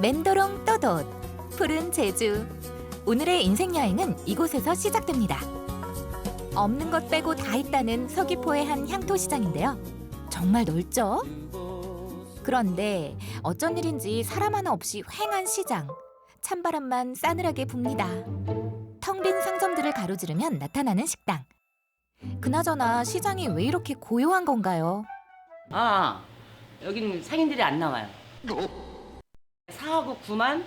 맨도롱 또돛 푸른 제주 오늘의 인생 여행은 이곳에서 시작됩니다. 없는 것 빼고 다 있다는 서귀포의 한 향토 시장인데요. 정말 넓죠? 그런데 어쩐 일인지 사람 하나 없이 휑한 시장. 찬바람만 싸늘하게 붑니다. 텅 빈 상점들을 가로지르면 나타나는 식당. 그나저나 시장이 왜 이렇게 고요한 건가요? 아, 여기는 상인들이 안 나와요. 4하고 9만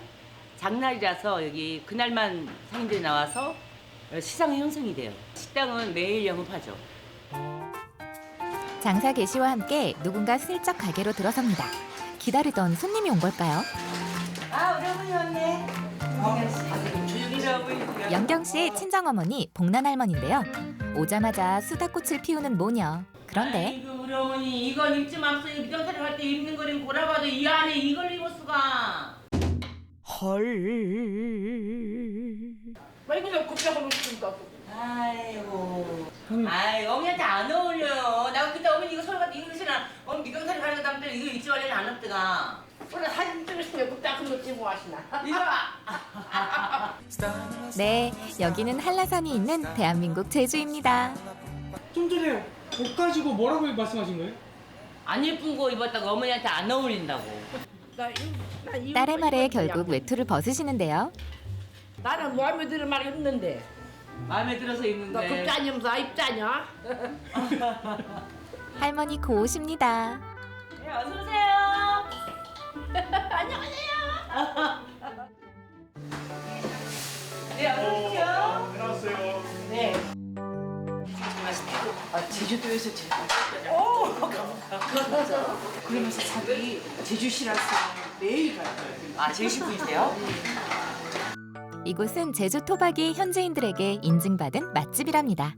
장날이라서 여기 그날만 상인들이 나와서 시장이 형성이 돼요. 식당은 매일 영업하죠. 장사 개시와 함께 누군가 슬쩍 가게로 들어섭니다. 기다리던 손님이 온 걸까요? 아, 우리 어머니 왔네. 영경 씨의 친정 어머니 복난 할머니인데요. 오자마자 수다꽃을 피우는 모녀. 그런데 아이고, 어머니 이건 입지 맙소요. 미정사를 할때 입는 거는 보라봐도 이 안에 이걸 입을 수가. 왜 그냥 급작으로 준다. 아이고. 아이, 어머니한테 안 어울려. 나 그때 어머니 이거 서울 갔다 이거 신나. 어머니 미정사를 하는 다음에 이거 입지 말래는 안 없더가. 원래 사진 찍으시면 급작은 놓지 뭐 하시나. 이거 봐. 네 여기는 한라산이 있는 대한민국 제주입니다. 좀 전에 옷 가지고 뭐라고 말씀하신 거예요? 안 예쁜 거 입었다가 어머니한테 안 어울린다고. 나 이- 나 이- 딸의 말에 결국 외투를 벗으시는데요. 나는 마음에 드는 말 했는데. 마음에 들어서 너 입는데. 급자냐면서 입자냐? 할머니 고우십니다. 네, 어서 오세요. 안녕하세요. 네, 어서 아, 제주도에서 제일 그러면서 자기 제주시라서 매일 가요. 아, 제주시 분이세요? 이곳은 제주 토박이 현지인들에게 인증받은 맛집이랍니다.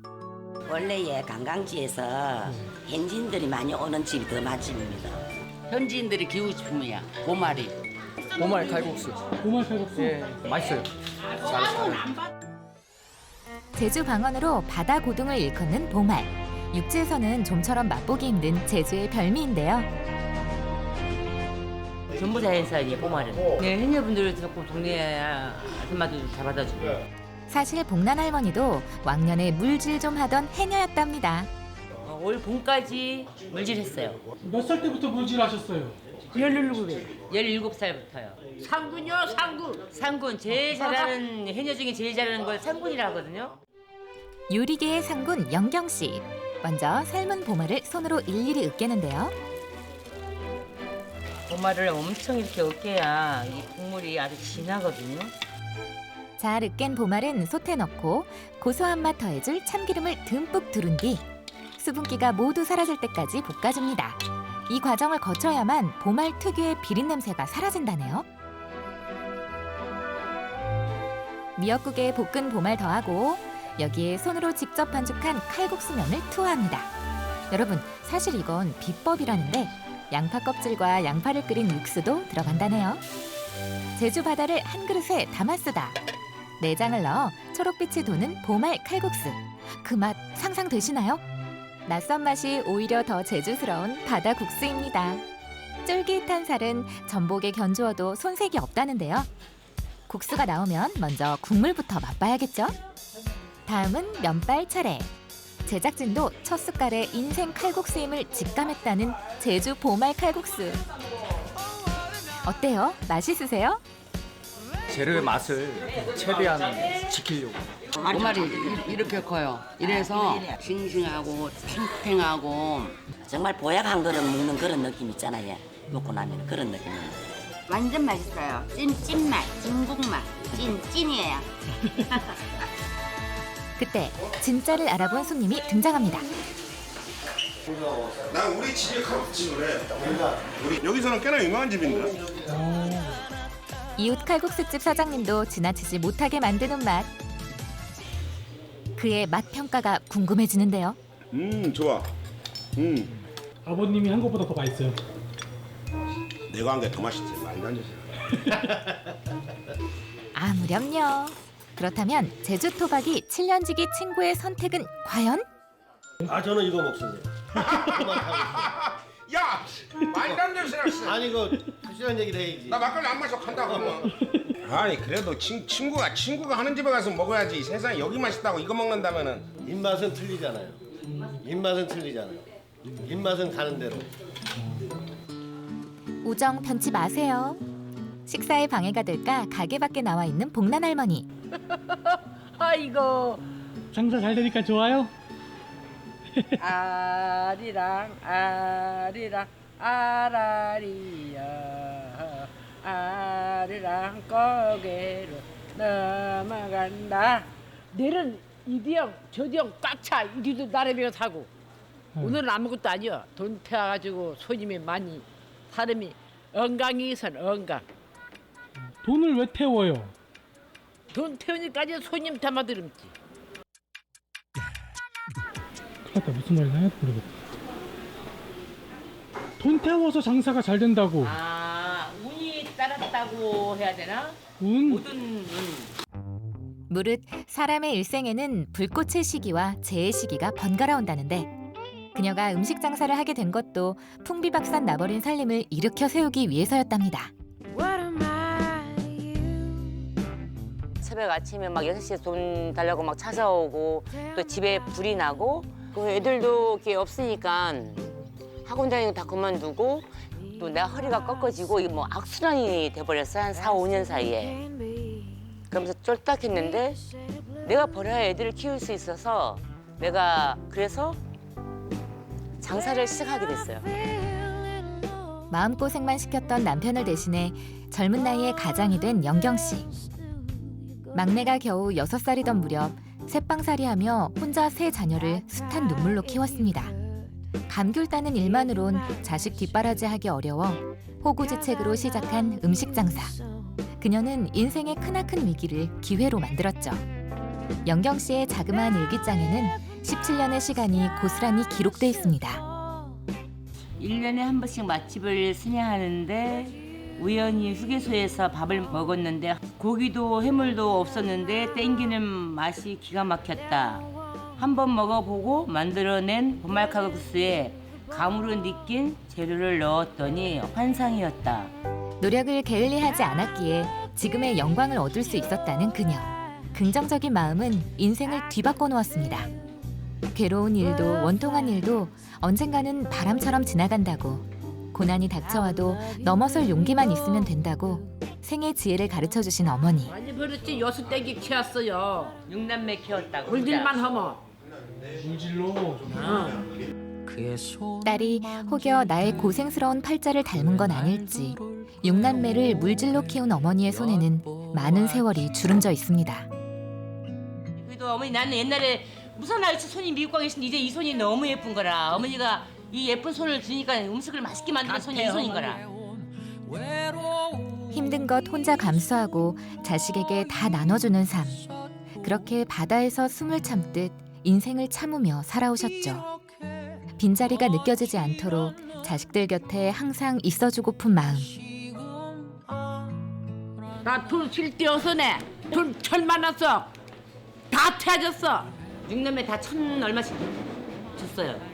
원래의 관광지에서 현지인들이 많이 오는 집이 더 맛집입니다. 현지인들이 기우고 싶으면 보말이. 보말 칼국수. 고말 칼국수? 예, 맛있어요. 제주 방언으로 바다 고둥을 일컫는 보말. 육지에서는 좀처럼 맛보기 힘든 제주의 별미인데요. 전부 자연산이에요, 보말은. 네, 해녀분들 자꾸 동네 아줌마들 다 받아주고. 사실 복난 할머니도 왕년에 물질 좀 하던 해녀였답니다. 어, 올 봄까지 물질했어요. 몇 살 때부터 물질하셨어요? 17에. 17살부터요. 상군요, 상군. 상군, 제일 잘하는, 해녀 중에 제일 잘하는 걸 상군이라 하거든요. 요리계의 상군 영경 씨. 먼저 삶은 보말을 손으로 일일이 으깨는데요. 보말을 엄청 이렇게 으깨야 이 국물이 아주 진하거든요. 잘 으깬 보말은 솥에 넣고 고소한 맛 더해줄 참기름을 듬뿍 두른 뒤 수분기가 모두 사라질 때까지 볶아줍니다. 이 과정을 거쳐야만 보말 특유의 비린 냄새가 사라진다네요. 미역국에 볶은 보말 더하고 여기에 손으로 직접 반죽한 칼국수면을 투하합니다. 여러분 사실 이건 비법이라는데 양파 껍질과 양파를 끓인 육수도 들어간다네요. 제주 바다를 한 그릇에 담아 쓰다. 내장을 넣어 초록빛이 도는 보말 칼국수. 그 맛 상상되시나요? 낯선 맛이 오히려 더 제주스러운 바다 국수입니다. 쫄깃한 살은 전복에 견주어도 손색이 없다는데요. 국수가 나오면 먼저 국물부터 맛봐야겠죠? 다음은 면발 차례. 제작진도 첫 숟갈에 인생 칼국수임을 직감했다는 제주 보말 칼국수. 어때요? 맛있으세요? 재료의 맛을 최대한 지키려고. 보말이 이- 이렇게 커요. 이래서 싱싱하고 탱탱하고 정말 보약 한 그릇 먹는 그런 느낌 있잖아요. 먹고 나면 그런 느낌입니다. 완전 맛있어요. 찐 찐맛, 진국맛, 찐 찐이에요. 그때 진짜를 알아본 손님이 등장합니다. 난 우리 집에 칼국수를 해. 우리 여기서는 꽤나 유명한 집인데. 이웃 칼국수집 사장님도 지나치지 못하게 만드는 맛. 그의 맛 평가가 궁금해지는데요. 음 좋아. 음 아버님이 한 것보다 더 맛있어요. 내가 한 게 더 맛있지. 말도 안 되지. 아무렴요. 그렇다면 제주 토박이 7년지기 친구의 선택은 과연? 아 저는 이거 먹습니다. 야 말도 안 되는 소리 아니 이거 확실한 얘기를 해야지. 나 막걸리 안 마셔 간다고. 아니 그래도 친, 친구가 친구가 하는 집에 가서 먹어야지 세상에 여기 맛있다고 이거 먹는다면은 입맛은 틀리잖아요. 입맛은 틀리잖아요. 입맛은 가는 대로. 우정 편치 마세요. 식사에 방해가 될까 가게 밖에 나와 있는 복난 할머니. 아이고. 장사 잘 되니까 좋아요? 아리랑 아리랑 아라리야. 아리랑 고개로 넘어간다. 내일은 이디형 저디형 꽉차. 이리도 나름이가 사고. 오늘은 아무것도 아니야 돈 태워가지고 손님이 많이 사람이. 엉강이 선 엉강 돈을 왜 태워요? 돈 태우니까 이제 손님 담아들음지 큰일 났다 무슨 말인지 하나도 모르겠다 돈 태워서 장사가 잘 된다고 아 운이 따랐다고 해야 되나? 운? 모든 운. 무릇 사람의 일생에는 불꽃의 시기와 재의 시기가 번갈아 온다는데 그녀가 음식 장사를 하게 된 것도 풍비박산 나버린 살림을 일으켜 세우기 위해서였답니다. 새벽 아침에 막 6시에 돈 달라고 막 찾아오고 또 집에 불이 나고 그 애들도 이렇게 없으니까 학원 다니는 거다 그만두고 또 내가 허리가 꺾어지고 이뭐 악순환이 돼버렸어요 한 4, 5년 사이에. 그러면서 쫄딱했는데 내가 벌어야 애들을 키울 수 있어서 내가 그래서 장사를 시작하게 됐어요. 마음고생만 시켰던 남편을 대신해 젊은 나이에 가장이 된 영경 씨. 막내가 겨우 여섯 살이던 무렵 새빵살이하며 혼자 세 자녀를 숱한 눈물로 키웠습니다. 감귤 따는 일만으론 자식 뒷바라지하기 어려워 호구지책으로 시작한 음식 장사. 그녀는 인생의 크나큰 위기를 기회로 만들었죠. 영경 씨의 자그마한 일기장에는 17년의 시간이 고스란히 기록돼 있습니다. 1년에 한 번씩 맛집을 순회하는데 우연히 휴게소에서 밥을 먹었는데 고기도 해물도 없었는데 땡기는 맛이 기가 막혔다. 한번 먹어보고 만들어낸 보말 칼국수에 감으로 느낀 재료를 넣었더니 환상이었다. 노력을 게을리하지 않았기에 지금의 영광을 얻을 수 있었다는 그녀. 긍정적인 마음은 인생을 뒤바꿔 놓았습니다. 괴로운 일도 원통한 일도 언젠가는 바람처럼 지나간다고. 고난이 닥쳐와도 넘어설 용기만 있으면 된다고 생의 지혜를 가르쳐 주신 어머니. 많이 버렸지 여섯 떼기 키웠어요 육남매 키웠다고. 물질만 하면 물질로 딸이 혹여 나의 고생스러운 팔자를 닮은 건 아닐지 육남매를 물질로 키운 어머니의 손에는 많은 세월이 주름져 있습니다. 그래도 어머니 나는 옛날에 무슨 아이치 손이 미국 가 계신데 이제 이 손이 너무 예쁜 거라. 어머니가 이 예쁜 손을 주니까 음식을 맛있게 만드는 손이 이 손인 거라. 힘든 것 혼자 감수하고 자식에게 다 나눠주는 삶. 그렇게 바다에서 숨을 참듯 인생을 참으며 살아오셨죠. 빈자리가 느껴지지 않도록 자식들 곁에 항상 있어주고픈 마음. 나돈 쓸데없어 내돈 천만 원써 다 태졌어 육남매 다천 얼마씩 줬어요.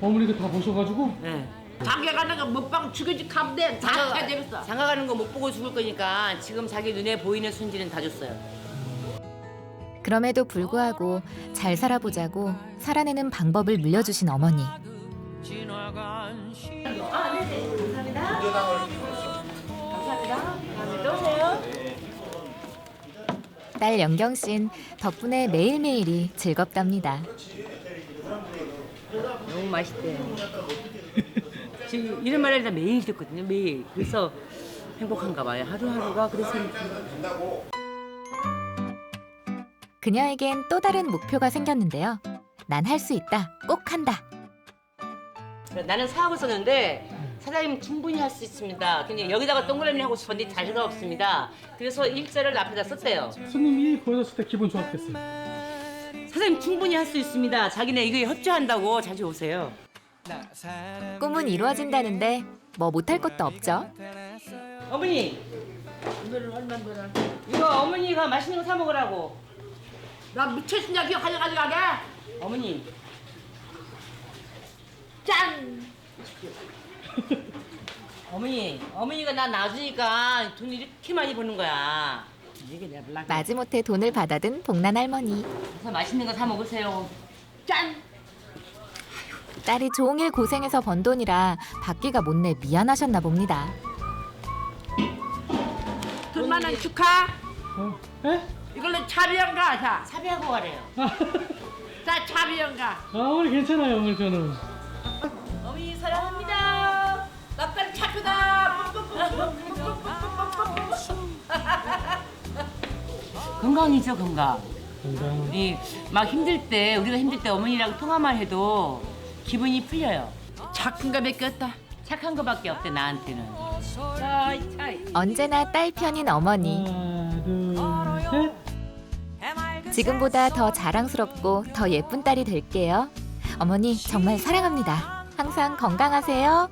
어머니가 다 보셔가지고 네. 장가 가는 거 먹방 죽여지 가면 다 장가, 태졌어 장가 가는 거 못 보고 죽을 거니까 지금 자기 눈에 보이는 손질은 다 줬어요. 그럼에도 불구하고 잘 살아보자고 살아내는 방법을 물려주신 어머니. 딸 영경 씨는 덕분에 매일매일이 즐겁답니다. 너무 맛있대요. 지금 이런 말을 다 매일 듣거든요. 매일. 그래서 행복한가 봐요. 하루하루가 그래서 그녀에겐 또 다른 목표가 생겼는데요. 난 할 수 있다. 꼭 한다. 나는 사업을 썼는데 사장님 충분히 할 수 있습니다. 근데 여기다가 동그라미 하고 싶었는데 자리가 없습니다. 그래서 일자를 앞에다 썼대요. 손님이 보여줬을 때 기분 좋았겠어요 사장님 충분히 할 수 있습니다. 자기네 이거에 협조한다고 자주 오세요. 꿈은 이루어진다는데 뭐 못할 것도 없죠. 어머니 오늘은 얼마 벌어 이거 어머니가 맛있는 거 사 먹으라고. 나 미쳤으냐 기억 가져가지 가게 어머니 짠 어머니, 어머니가 나 놔주니까 돈 이렇게 많이 버는 거야. 마지못해 돈을 받아든 복난 할머니. 그래서 맛있는 거 사 먹으세요. 짠. 딸이 종일 고생해서 번 돈이라 받기가 못내 미안하셨나 봅니다. 돈만 원 축하. 어? 에? 이걸로 차비연가 자. 사비하고 가래요. 자 차비연가. 아 어머니 괜찮아요 어머니 저는 어머니 사랑합니다. 나딸 착하다. 건강이죠, 건강. 건강 우리 막 힘들 때, 우리가 힘들 때 어머니랑 통화만 해도 기분이 풀려요. 착한 거 없다. 착한 거밖에 없대, 나한테는. 차이 차이. 언제나 딸 편인 어머니. 하나 둘 셋 지금보다 더 자랑스럽고 더 예쁜 딸이 될게요. 어머니 정말 사랑합니다. 항상 건강하세요.